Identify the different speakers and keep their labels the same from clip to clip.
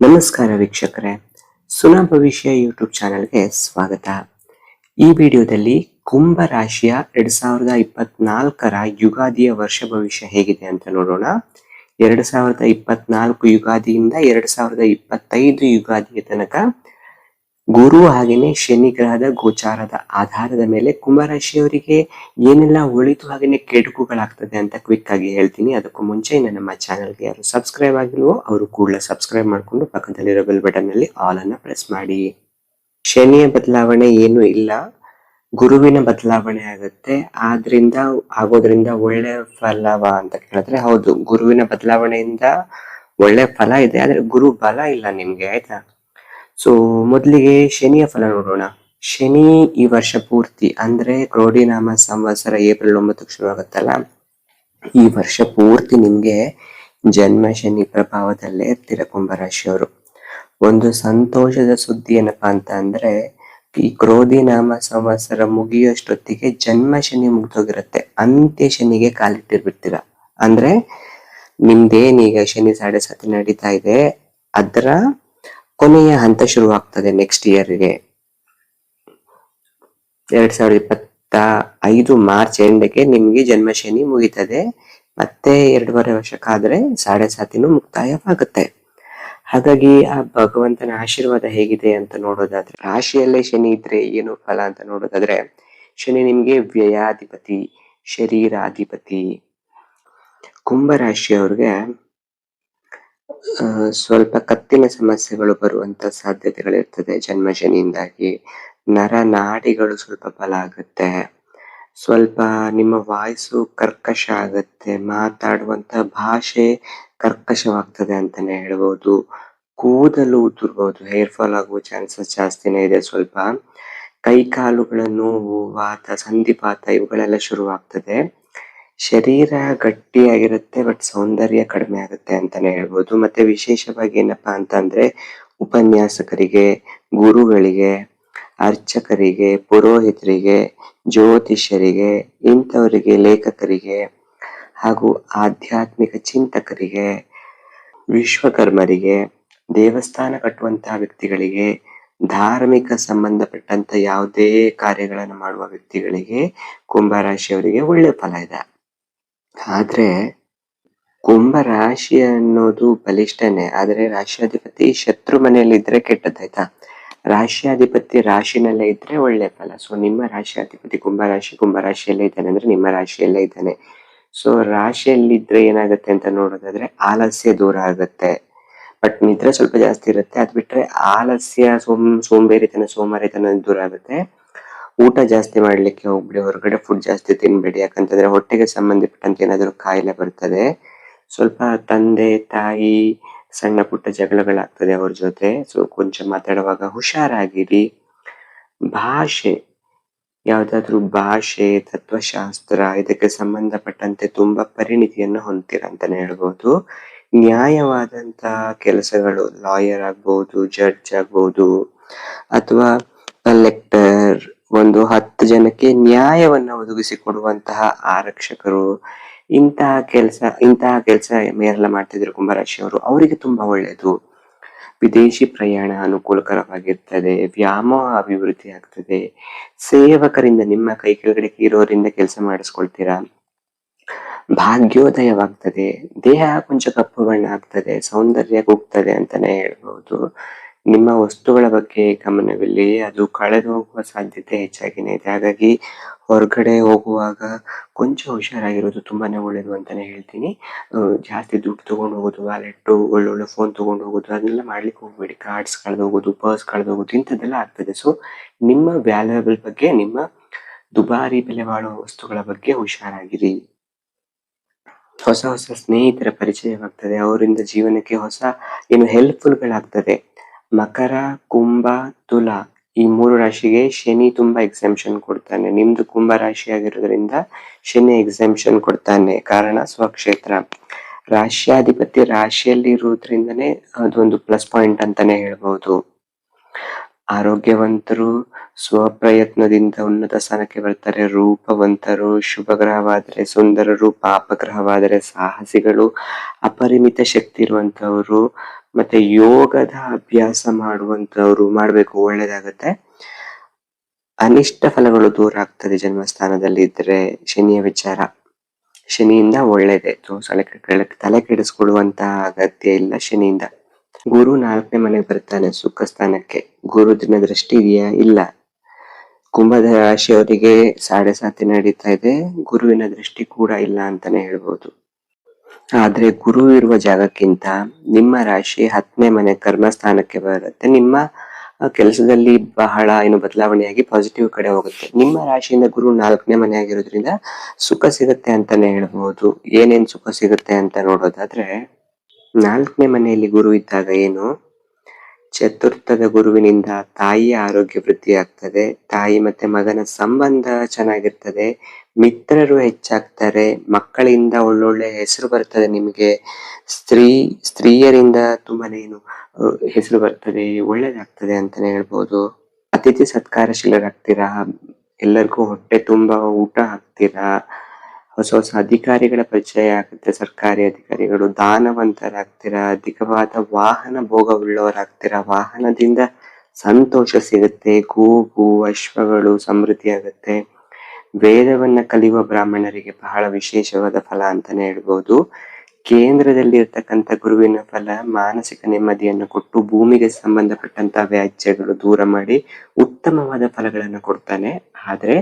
Speaker 1: ನಮಸ್ಕಾರ ವೀಕ್ಷಕರೇ. ಸುನಾ ಭವಿಷ್ಯ ಯೂಟ್ಯೂಬ್ ಚಾನೆಲ್ಗೆ ಸ್ವಾಗತ. ಈ ವಿಡಿಯೋದಲ್ಲಿ ಕುಂಭ ರಾಶಿಯ ಎರಡ್ ಸಾವಿರದ ಇಪ್ಪತ್ನಾಲ್ಕರ ಯುಗಾದಿಯ ವರ್ಷ ಭವಿಷ್ಯ ಹೇಗಿದೆ ಅಂತ ನೋಡೋಣ. ಎರಡ್ ಸಾವಿರದ ಇಪ್ಪತ್ನಾಲ್ಕು ಯುಗಾದಿಯಿಂದ ಎರಡ್ ಸಾವಿರದ ಇಪ್ಪತ್ತೈದು ಯುಗಾದಿಯ ತನಕ ಗುರು ಹಾಗೇನೆ ಶನಿ ಗ್ರಹದ ಗೋಚಾರದ ಆಧಾರದ ಮೇಲೆ ಕುಂಭರಾಶಿಯವರಿಗೆ ಏನೆಲ್ಲ ಒಳಿತು ಹಾಗೇನೆ ಕೆಡುಕುಗಳಾಗ್ತದೆ ಅಂತ ಕ್ವಿಕ್ ಆಗಿ ಹೇಳ್ತೀನಿ. ಅದಕ್ಕೂ ಮುಂಚೆ ಇನ್ನು ನಮ್ಮ ಚಾನಲ್ಗೆ ಯಾರು ಸಬ್ಸ್ಕ್ರೈಬ್ ಆಗಿಲ್ವೋ ಅವರು ಕೂಡಲೇ ಸಬ್ಸ್ಕ್ರೈಬ್ ಮಾಡಿಕೊಂಡು ಪಕ್ಕದಲ್ಲಿರೋ ಬೆಲ್ ಬಟನ್ ಅಲ್ಲಿ ಆಲ್ ಅನ್ನ ಪ್ರೆಸ್ ಮಾಡಿ. ಶನಿಯ ಬದಲಾವಣೆ ಏನು ಇಲ್ಲ. ಗುರುವಿನ ಬದಲಾವಣೆ ಆಗುತ್ತೆ. ಆದ್ರಿಂದ ಆಗೋದ್ರಿಂದ ಒಳ್ಳೆ ಫಲವ ಅಂತ ಕೇಳಿದ್ರೆ ಹೌದು, ಗುರುವಿನ ಬದಲಾವಣೆಯಿಂದ ಒಳ್ಳೆ ಫಲ ಇದೆ. ಆದ್ರೆ ಗುರು ಬಲ ಇಲ್ಲ ನಿಮ್ಗೆ, ಆಯ್ತಾ? ಸೊ ಮೊದಲಿಗೆ ಶನಿಯ ಫಲ ನೋಡೋಣ. ಶನಿ ಈ ವರ್ಷ ಪೂರ್ತಿ ಅಂದ್ರೆ ಕ್ರೋಡಿನಾಮ ಸಂವತ್ಸರ ಏಪ್ರಿಲ್ ಒಂಬತ್ತಕ್ಕೆ ಶುರುವಾಗುತ್ತಲ್ಲ. ಈ ವರ್ಷ ಪೂರ್ತಿ ನಿಮ್ಗೆ ಜನ್ಮ ಶನಿ ಪ್ರಭಾವದಲ್ಲೇ ಇರ್ತೀರ ಕುಂಭರಾಶಿಯವರು ಒಂದು ಸಂತೋಷದ ಸುದ್ದಿ ಏನಪ್ಪಾ ಅಂತ ಅಂದ್ರೆ, ಈ ಕ್ರೋಧಿ ನಾಮ ಸಂವತ್ಸರ ಮುಗಿಯೋಷ್ಟೊತ್ತಿಗೆ ಜನ್ಮ ಶನಿ ಮುಗ್ದೋಗಿರುತ್ತೆ. ಅಂತ್ಯ ಶನಿಗೆ ಕಾಲಿಟ್ಟಿರ್ಬಿಡ್ತೀರ. ಅಂದ್ರೆ ನಿಮ್ದೇನೀಗ ಶನಿ ಸಾಡೆ ಸತಿ ನಡೀತಾ ಇದೆ, ಅದರ ಕೊನೆಯ ಹಂತ ಶುರುವಾಗ್ತದೆ ನೆಕ್ಸ್ಟ್ ಇಯರ್ಗೆ ಎರಡ್ ಸಾವಿರದ ಇಪ್ಪತ್ತ ಐದು ಮಾರ್ಚ್ ಎಂಡಕ್ಕೆ ನಿಮ್ಗೆ ಜನ್ಮ ಶನಿ ಮುಗಿತದೆ. ಮತ್ತೆ ಎರಡೂವರೆ ವರ್ಷಕ್ಕಾದ್ರೆ ಸಾಡೆ ಸಾತಿನೂ ಮುಕ್ತಾಯವಾಗುತ್ತೆ. ಹಾಗಾಗಿ ಆ ಭಗವಂತನ ಆಶೀರ್ವಾದ ಹೇಗಿದೆ ಅಂತ ನೋಡೋದಾದ್ರೆ, ರಾಶಿಯಲ್ಲೇ ಶನಿ ಇದ್ರೆ ಏನು ಫಲ ಅಂತ ನೋಡೋದಾದ್ರೆ, ಶನಿ ನಿಮ್ಗೆ ವ್ಯಯಾಧಿಪತಿ, ಶರೀರಾಧಿಪತಿ ಕುಂಭರಾಶಿಯವ್ರಿಗೆ ಸ್ವಲ್ಪ ಕತ್ತಿನ ಸಮಸ್ಯೆಗಳು ಬರುವಂತ ಸಾಧ್ಯತೆಗಳಿರ್ತದೆ ಜನ್ಮ ಶನಿಯಿಂದಾಗಿ ನರ ನಾಡಿಗಳು ಸ್ವಲ್ಪ ಬಲ ಆಗುತ್ತೆ. ಸ್ವಲ್ಪ ನಿಮ್ಮ ವಾಯ್ಸು ಕರ್ಕಶ ಆಗುತ್ತೆ. ಮಾತಾಡುವಂತ ಭಾಷೆ ಕರ್ಕಶವಾಗ್ತದೆ ಅಂತಾನೆ ಹೇಳ್ಬೋದು. ಕೂದಲು ಉದುರ್ಬೋದು. ಹೇರ್ ಫಾಲ್ ಆಗುವ ಚಾನ್ಸಸ್ ಜಾಸ್ತಿನೇ ಇದೆ ಸ್ವಲ್ಪ. ಕೈ ಕಾಲುಗಳ ನೋವು, ವಾತ, ಸಂಧಿಪಾತ ಇವುಗಳೆಲ್ಲ ಶುರುವಾಗ್ತದೆ. ಶರೀರ ಗಟ್ಟಿಯಾಗಿರುತ್ತೆ ಬಟ್ ಸೌಂದರ್ಯ ಕಡಿಮೆ ಆಗುತ್ತೆ ಅಂತಾನೆ ಹೇಳ್ಬೋದು. ಮತ್ತೆ ವಿಶೇಷವಾಗಿ ಏನಪ್ಪಾ ಅಂತಂದ್ರೆ, ಉಪನ್ಯಾಸಕರಿಗೆ, ಗುರುಗಳಿಗೆ, ಅರ್ಚಕರಿಗೆ, ಪುರೋಹಿತರಿಗೆ, ಜ್ಯೋತಿಷ್ಯರಿಗೆ, ಇಂಥವರಿಗೆ, ಲೇಖಕರಿಗೆ ಹಾಗೂ ಆಧ್ಯಾತ್ಮಿಕ ಚಿಂತಕರಿಗೆ, ವಿಶ್ವಕರ್ಮರಿಗೆ, ದೇವಸ್ಥಾನ ಕಟ್ಟುವಂತಹ ವ್ಯಕ್ತಿಗಳಿಗೆ, ಧಾರ್ಮಿಕ ಸಂಬಂಧಪಟ್ಟಂತ ಯಾವುದೇ ಕಾರ್ಯಗಳನ್ನು ಮಾಡುವ ವ್ಯಕ್ತಿಗಳಿಗೆ ಕುಂಭರಾಶಿಯವರಿಗೆ ಒಳ್ಳೆ ಫಲ ಇದೆ. ಆದ್ರೆ ಕುಂಭ ರಾಶಿ ಅನ್ನೋದು ಬಲಿಷ್ಠನೇ. ಆದ್ರೆ ರಾಶಿಯಾಧಿಪತಿ ಶತ್ರು ಮನೆಯಲ್ಲಿ ಇದ್ರೆ ಕೆಟ್ಟದ್ದಾಯ್ತಾ ರಾಶಿಯಾಧಿಪತಿ ರಾಶಿನಲ್ಲೇ ಇದ್ರೆ ಒಳ್ಳೆ ಫಲ. ಸೊ ನಿಮ್ಮ ರಾಶಿಯಾಧಿಪತಿ ಕುಂಭ ರಾಶಿ ಕುಂಭ ರಾಶಿಯಲ್ಲೇ ಇದ್ದಾನೆ ಅಂದ್ರೆ ನಿಮ್ಮ ರಾಶಿಯಲ್ಲೇ ಇದ್ದಾನೆ. ಸೊ ರಾಶಿಯಲ್ಲಿದ್ರೆ ಏನಾಗುತ್ತೆ ಅಂತ ನೋಡೋದಾದ್ರೆ ಆಲಸ್ಯ ದೂರ ಆಗುತ್ತೆ. ಬಟ್ ನಿದ್ರೆ ಸ್ವಲ್ಪ ಜಾಸ್ತಿ ಇರುತ್ತೆ. ಅದ್ ಬಿಟ್ರೆ ಆಲಸ್ಯ ಸೋಮ್, ಸೋಂಬೇರಿತನ, ಸೋಮಾರಿತನ ದೂರ ಆಗುತ್ತೆ. ಊಟ ಜಾಸ್ತಿ ಮಾಡ್ಲಿಕ್ಕೆ ಹೋಗ್ಬಿಡಿ, ಹೊರಗಡೆ ಫುಡ್ ಜಾಸ್ತಿ ತಿನ್ಬೇಡಿ. ಯಾಕಂತಂದ್ರೆ ಹೊಟ್ಟೆಗೆ ಸಂಬಂಧಪಟ್ಟಂತೆ ಏನಾದ್ರು ಕಾಯಿಲೆ ಬರ್ತದೆ. ಸ್ವಲ್ಪ ತಂದೆ, ತಾಯಿ, ಸಣ್ಣ ಪುಟ್ಟ ಜಗಳಗಳಾಗ್ತದೆ ಅವ್ರ ಜೊತೆ. ಸೊ ಕೊಂಚ ಮಾತಾಡುವಾಗ ಹುಷಾರಾಗಿರಿ. ಭಾಷೆ, ಯಾವುದಾದ್ರೂ ಭಾಷೆ, ತತ್ವಶಾಸ್ತ್ರ, ಇದಕ್ಕೆ ಸಂಬಂಧಪಟ್ಟಂತೆ ತುಂಬಾ ಪರಿಣಿತಿಯನ್ನು ಹೊಂದ್ತೀರ ಅಂತಾನೆ ಹೇಳ್ಬೋದು. ನ್ಯಾಯವಾದಂತಹ ಕೆಲಸಗಳು, ಲಾಯರ್ ಆಗ್ಬಹುದು ಜಡ್ಜ್ ಆಗ್ಬಹುದು ಅಥವಾ ಕಲೆಕ್ಟರ್ ಒಂದು ಹತ್ತು ಜನಕ್ಕೆ ನ್ಯಾಯವನ್ನ ಒದಗಿಸಿಕೊಡುವಂತಹ ಆರಕ್ಷಕರು. ಇಂತಹ ಕೆಲಸ ಇಂತಹ ಕೆಲಸ ಮೇರೆಲ್ಲ ಮಾಡ್ತಿದ್ರು ಕುಂಭರಾಶಿಯವರು ಅವರಿಗೆ ತುಂಬಾ ಒಳ್ಳೆಯದು ವಿದೇಶಿ ಪ್ರಯಾಣ ಅನುಕೂಲಕರವಾಗಿರ್ತದೆ ವ್ಯಾಮೋಹ ಅಭಿವೃದ್ಧಿ ಆಗ್ತದೆ. ಸೇವಕರಿಂದ, ನಿಮ್ಮ ಕೈ ಕೆಳಗಡೆ ಇರೋರಿಂದ ಕೆಲಸ ಮಾಡಿಸ್ಕೊಳ್ತೀರಾ? ಭಾಗ್ಯೋದಯವಾಗ್ತದೆ. ದೇಹ ಕೊಂಚ ಕಪ್ಪು ಬಣ್ಣ ಆಗ್ತದೆ ಸೌಂದರ್ಯ ಕುಗ್ತದೆ ಅಂತಾನೆ ಹೇಳ್ಬಹುದು. ನಿಮ್ಮ ವಸ್ತುಗಳ ಬಗ್ಗೆ ಗಮನವಿಲ್ಲಿ. ಅದು ಕಳೆದು ಹೋಗುವ ಸಾಧ್ಯತೆ ಹೆಚ್ಚಾಗಿನೇ ಇದೆ. ಹಾಗಾಗಿ ಹೊರಗಡೆ ಹೋಗುವಾಗ ಕೊಂಚ ಹುಷಾರಾಗಿರೋದು ತುಂಬಾನೇ ಒಳ್ಳೇದು ಅಂತಾನೆ ಹೇಳ್ತೀನಿ. ಜಾಸ್ತಿ ದುಡ್ಡು ತಗೊಂಡು ಹೋಗೋದು ವ್ಯಾಲೆಟ್ ಒಳ್ಳೊಳ್ಳೆ ಫೋನ್ ತಗೊಂಡು ಹೋಗೋದು, ಅದನ್ನೆಲ್ಲ ಮಾಡ್ಲಿಕ್ಕೆ ಹೋಗ್ಬೇಡಿ. ಕಾರ್ಡ್ಸ್ ಕಳೆದು ಹೋಗೋದು ಪರ್ಸ್ ಕಳೆದು ಹೋಗೋದು ಇಂಥದ್ದೆಲ್ಲ ಆಗ್ತದೆ. ಸೊ ನಿಮ್ಮ ವ್ಯಾಲ್ಯೂಯಬಲ್ ಬಗ್ಗೆ, ನಿಮ್ಮ ದುಬಾರಿ ಬೆಲೆ ಬಾಳುವ ವಸ್ತುಗಳ ಬಗ್ಗೆ ಹುಷಾರಾಗಿರಿ. ಹೊಸ ಹೊಸ ಸ್ನೇಹಿತರ ಪರಿಚಯವಾಗ್ತದೆ. ಅವರಿಂದ ಜೀವನಕ್ಕೆ ಹೊಸ ಏನು ಹೆಲ್ಪ್ಫುಲ್ ಗಳಾಗ್ತದೆ. ಮಕರ, ಕುಂಭ, ತುಲಾ ಈ ಮೂರು ರಾಶಿಗೆ ಶನಿ ತುಂಬಾ ಎಕ್ಸೆಂಪ್ಷನ್ ಕೊಡ್ತಾನೆ. ನಿಮ್ದು ಕುಂಭ ರಾಶಿ ಆಗಿರೋದ್ರಿಂದ ಶನಿ ಎಕ್ಸೆಂಪ್ಷನ್ ಕೊಡ್ತಾನೆ. ಕಾರಣ ಸ್ವಕ್ಷೇತ್ರ. ರಾಶ್ಯಾಧಿಪತಿ ರಾಶಿಯಲ್ಲಿ ಇರುವುದರಿಂದನೇ ಅದೊಂದು ಪ್ಲಸ್ ಪಾಯಿಂಟ್ ಅಂತಾನೆ ಹೇಳ್ಬಹುದು ಆರೋಗ್ಯವಂತರು ಸ್ವಪ್ರಯತ್ನದಿಂದ ಉನ್ನತ ಸ್ಥಾನಕ್ಕೆ ಬರ್ತಾರೆ. ರೂಪವಂತರು ಶುಭಗ್ರಹವಾದರೆ ಸುಂದರರು, ಪಾಪಗ್ರಹವಾದರೆ ಸಾಹಸಿಗಳು, ಅಪರಿಮಿತ ಶಕ್ತಿ ಇರುವಂತವರು ಮತ್ತೆ ಯೋಗದ ಅಭ್ಯಾಸ ಮಾಡುವಂತವ್ರು ಮಾಡ್ಬೇಕು, ಒಳ್ಳೇದಾಗತ್ತೆ. ಅನಿಷ್ಟ ಫಲಗಳು ದೂರ ಆಗ್ತದೆ ಜನ್ಮಸ್ಥಾನದಲ್ಲಿ ಇದ್ರೆ ಶನಿಯ ವಿಚಾರ. ಶನಿಯಿಂದ ಒಳ್ಳೇದೇ. ತಲೆ ತಲೆ ಕೆಡಿಸ್ಕೊಳ್ಳುವಂತ ಅಗತ್ಯ ಇಲ್ಲ ಶನಿಯಿಂದ. ಗುರು ನಾಲ್ಕನೇ ಮನೆಗೆ ಬರ್ತಾನೆ ಸುಖ ಸ್ಥಾನಕ್ಕೆ. ಗುರು ದಿನ ದೃಷ್ಟಿ ಇದೆಯಾ? ಇಲ್ಲ. ಕುಂಭದ ರಾಶಿಯವರಿಗೆ ಸಾಡೆ ಸಾತಿ ನಡೀತಾ ಇದೆ. ಗುರುವಿನ ದೃಷ್ಟಿ ಕೂಡ ಇಲ್ಲ ಅಂತಾನೆ ಹೇಳ್ಬೋದು. ಆದ್ರೆ ಗುರು ಇರುವ ಜಾಗಕ್ಕಿಂತ ನಿಮ್ಮ ರಾಶಿ ಹತ್ತನೇ ಮನೆ ಕರ್ಮಸ್ಥಾನಕ್ಕೆ ಬರುತ್ತೆ. ನಿಮ್ಮ ಕೆಲಸದಲ್ಲಿ ಬಹಳ ಏನು ಬದಲಾವಣೆಯಾಗಿ ಪಾಸಿಟಿವ್ ಕಡೆ ಹೋಗುತ್ತೆ. ನಿಮ್ಮ ರಾಶಿಯಿಂದ ಗುರು ನಾಲ್ಕನೇ ಮನೆ ಆಗಿರೋದ್ರಿಂದ ಸುಖ ಸಿಗುತ್ತೆ ಅಂತಾನೆ ಹೇಳ್ಬೋದು. ಏನೇನ್ ಸುಖ ಸಿಗುತ್ತೆ ಅಂತ ನೋಡೋದಾದ್ರೆ, ನಾಲ್ಕನೇ ಮನೆಯಲ್ಲಿ ಗುರು ಇದ್ದಾಗ ಏನು? ಚತುರ್ಥದ ಗುರುವಿನಿಂದ ತಾಯಿಯ ಆರೋಗ್ಯ ವೃದ್ಧಿ ಆಗ್ತದೆ ತಾಯಿ ಮತ್ತೆ ಮಗನ ಸಂಬಂಧ ಚೆನ್ನಾಗಿರ್ತದೆ. ಮಿತ್ರರು ಹೆಚ್ಚಾಗ್ತಾರೆ, ಮಕ್ಕಳಿಂದ ಒಳ್ಳೊಳ್ಳೆ ಹೆಸರು ಬರ್ತದೆ ನಿಮಗೆ. ಸ್ತ್ರೀ, ಸ್ತ್ರೀಯರಿಂದ ತುಂಬಾನೇ ಏನು ಹೆಸರು ಬರ್ತದೆ, ಒಳ್ಳೇದಾಗ್ತದೆ ಅಂತಾನೆ ಹೇಳ್ಬೋದು. ಅತಿಥಿ ಸತ್ಕಾರಶೀಲರಾಗ್ತೀರಾ? ಎಲ್ಲರಿಗೂ ಹೊಟ್ಟೆ ತುಂಬಾ ಊಟ ಹಾಕ್ತೀರಾ? ಹೊಸ ಹೊಸ ಅಧಿಕಾರಿಗಳ ಪರಿಚಯ ಆಗುತ್ತೆ, ಸರ್ಕಾರಿ ಅಧಿಕಾರಿಗಳು, ದಾನವಂತರಾಗ್ತೀರಾ? ಅಧಿಕವಾದ ವಾಹನ ಭೋಗವುಳ್ಳವರಾಗ್ತೀರಾ? ವಾಹನದಿಂದ ಸಂತೋಷ ಸಿಗುತ್ತೆ ಕೂಗು ಅಶ್ವಗಳು ಸಮೃದ್ಧಿ ಆಗುತ್ತೆ ವೇದವನ್ನ ಕಲಿಯುವ ಬ್ರಾಹ್ಮಣರಿಗೆ ಬಹಳ ವಿಶೇಷವಾದ ಫಲ ಅಂತಾನೆ ಹೇಳ್ಬೋದು. ಕೇಂದ್ರದಲ್ಲಿ ಇರ್ತಕ್ಕಂಥ ಗುರುವಿನ ಫಲ, ಮಾನಸಿಕ ನೆಮ್ಮದಿಯನ್ನು ಕೊಟ್ಟು ಭೂಮಿಗೆ ಸಂಬಂಧಪಟ್ಟಂತ ವ್ಯಾಜ್ಯಗಳು ದೂರ ಮಾಡಿ ಉತ್ತಮವಾದ ಫಲಗಳನ್ನು ಕೊಡ್ತಾನೆ. ಆದ್ರೆ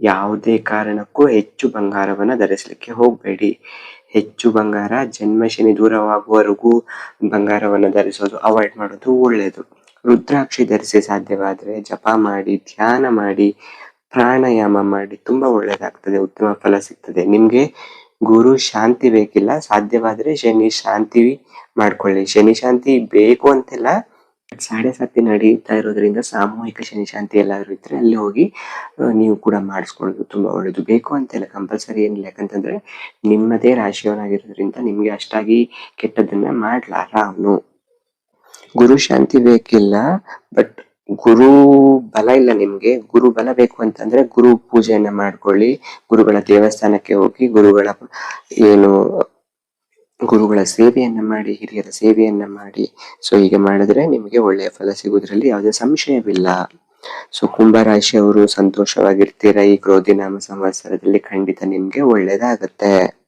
Speaker 1: ಯಾವುದೇ ಕಾರಣಕ್ಕೂ ಹೆಚ್ಚು ಬಂಗಾರವನ್ನ ಧರಿಸಲಿಕ್ಕೆ ಹೋಗ್ಬೇಡಿ. ಹೆಚ್ಚು ಬಂಗಾರ ಜನ್ಮ ಶನಿ ದೂರವಾಗುವವರೆಗೂ ಬಂಗಾರವನ್ನು ಧರಿಸೋದು ಅವಾಯ್ಡ್ ಮಾಡೋದು ಒಳ್ಳೆಯದು ರುದ್ರಾಕ್ಷಿ ಧರಿಸಿ ಸಾಧ್ಯವಾದರೆ ಜಪ ಮಾಡಿ, ಧ್ಯಾನ ಮಾಡಿ ಪ್ರಾಣಾಯಾಮ ಮಾಡಿ ತುಂಬಾ ಒಳ್ಳೇದಾಗ್ತದೆ, ಉತ್ತಮ ಫಲ ಸಿಗ್ತದೆ. ನಿಮ್ಗೆ ಗುರು ಶಾಂತಿ ಬೇಕಿಲ್ಲ, ಸಾಧ್ಯವಾದ್ರೆ ಶನಿ ಶಾಂತಿ ಮಾಡ್ಕೊಳ್ಳಿ. ಶನಿ ಶಾಂತಿ ಬೇಕು ಅಂತಿಲ್ಲ ಸಾಡೆ ಸಾತಿ ನಡೀತಾ ಇರೋದ್ರಿಂದ ಸಾಮೂಹಿಕ ಶನಿ ಶಾಂತಿ ಎಲ್ಲಾದ್ರೂ ಇದ್ರೆ ಅಲ್ಲಿ ಹೋಗಿ ನೀವು ಕೂಡ ಮಾಡಿಸ್ಕೊಳ್ಳೋದು ತುಂಬಾ ಒಳ್ಳೇದು. ಬೇಕು ಅಂತಿಲ್ಲ ಕಂಪಲ್ಸರಿ ಏನಿಲ್ಲ. ಯಾಕಂತಂದ್ರೆ ನಿಮ್ಮದೇ ರಾಶಿಯವನಾಗಿರೋದ್ರಿಂದ ನಿಮ್ಗೆ ಅಷ್ಟಾಗಿ ಕೆಟ್ಟದನ್ನ ಮಾಡ್ಲಾರ ಅವನು ಗುರು ಶಾಂತಿ ಬೇಕಿಲ್ಲ ಬಟ್ ಗುರು ಬಲ ಇಲ್ಲ ನಿಮ್ಗೆ, ಗುರು ಬಲ ಬೇಕು ಅಂತಂದ್ರೆ ಗುರು ಪೂಜೆಯನ್ನ ಮಾಡ್ಕೊಳ್ಳಿ, ಗುರುಗಳ ದೇವಸ್ಥಾನಕ್ಕೆ ಹೋಗಿ ಗುರುಗಳ ಏನು, ಗುರುಗಳ ಸೇವೆಯನ್ನ ಮಾಡಿ, ಹಿರಿಯರ ಸೇವೆಯನ್ನ ಮಾಡಿ. ಸೊ ಹೀಗೆ ಮಾಡಿದ್ರೆ ನಿಮಗೆ ಒಳ್ಳೆಯ ಫಲ ಸಿಗುವುದರಲ್ಲಿ ಯಾವುದೇ ಸಂಶಯವಿಲ್ಲ. ಸೊ ಕುಂಭರಾಶಿಯವರು ಸಂತೋಷವಾಗಿರ್ತೀರ ಈ ಕ್ರೋಧಿನಾಮ ಸಂವತ್ಸರದಲ್ಲಿ ಖಂಡಿತ ನಿಮ್ಗೆ ಒಳ್ಳೇದಾಗತ್ತೆ